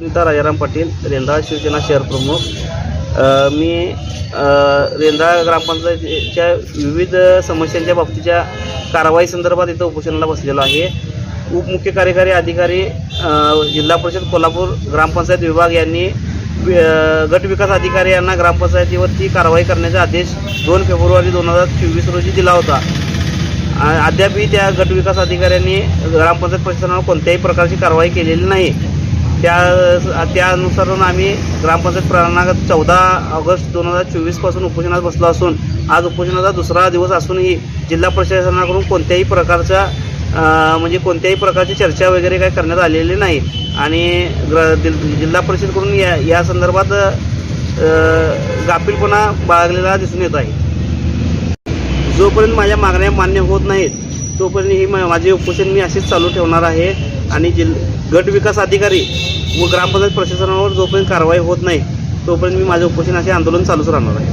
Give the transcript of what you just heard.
सुनीता राजाराम पाटील रेंदाळ शिवसेना शहर प्रमुख. मी अ, रेंदाळ ग्रामपंचायतीच्या विविध समस्यांच्या बाबतीच्या कारवाई संदर्भात इथं उपोषणाला बसलेलो आहे. उपमुख्य कार्यकारी अधिकारी जिल्हा परिषद कोल्हापूर ग्रामपंचायत विभाग यांनी गट विकास अधिकारी यांना ग्रामपंचायतीवरती कारवाई करण्याचा आदेश दोन फेब्रुवारी दोन हजार चोवीस रोजी दिला होता. अद्यापही त्या गट विकास अधिकाऱ्यांनी ग्रामपंचायत प्रशासनावर कोणत्याही प्रकारची कारवाई केलेली नाही. त्या त्यानुसार आम्ही ग्रामपंचायत प्रणाली चौदा ऑगस्ट दोन हजार चोवीसपासून उपोषणात बसलो असून आज उपोषणाचा दुसरा दिवस असूनही जिल्हा प्रशासनाकडून कोणत्याही प्रकारच्या म्हणजे कोणत्याही प्रकारची चर्चा वगैरे काही करण्यात आलेली नाही. आणि ग्र जिल्हा परिषदकडून या या संदर्भात गाफीलपणा बाळगलेला दिसून येत आहे. जोपर्यंत माझ्या मागण्या मान्य होत नाहीत तोपर्यंत ही मा- माझे उपोषण मी असेच चालू ठेवणार आहे. आणि जिल्हा गट विकास अधिकारी व ग्रामपंचायत प्रशासनावर जोपर्यंत कारवाई होत नाही तोपर्यंत मी माझे उपोषणाचे असे आंदोलन चालूच राहणार आहे.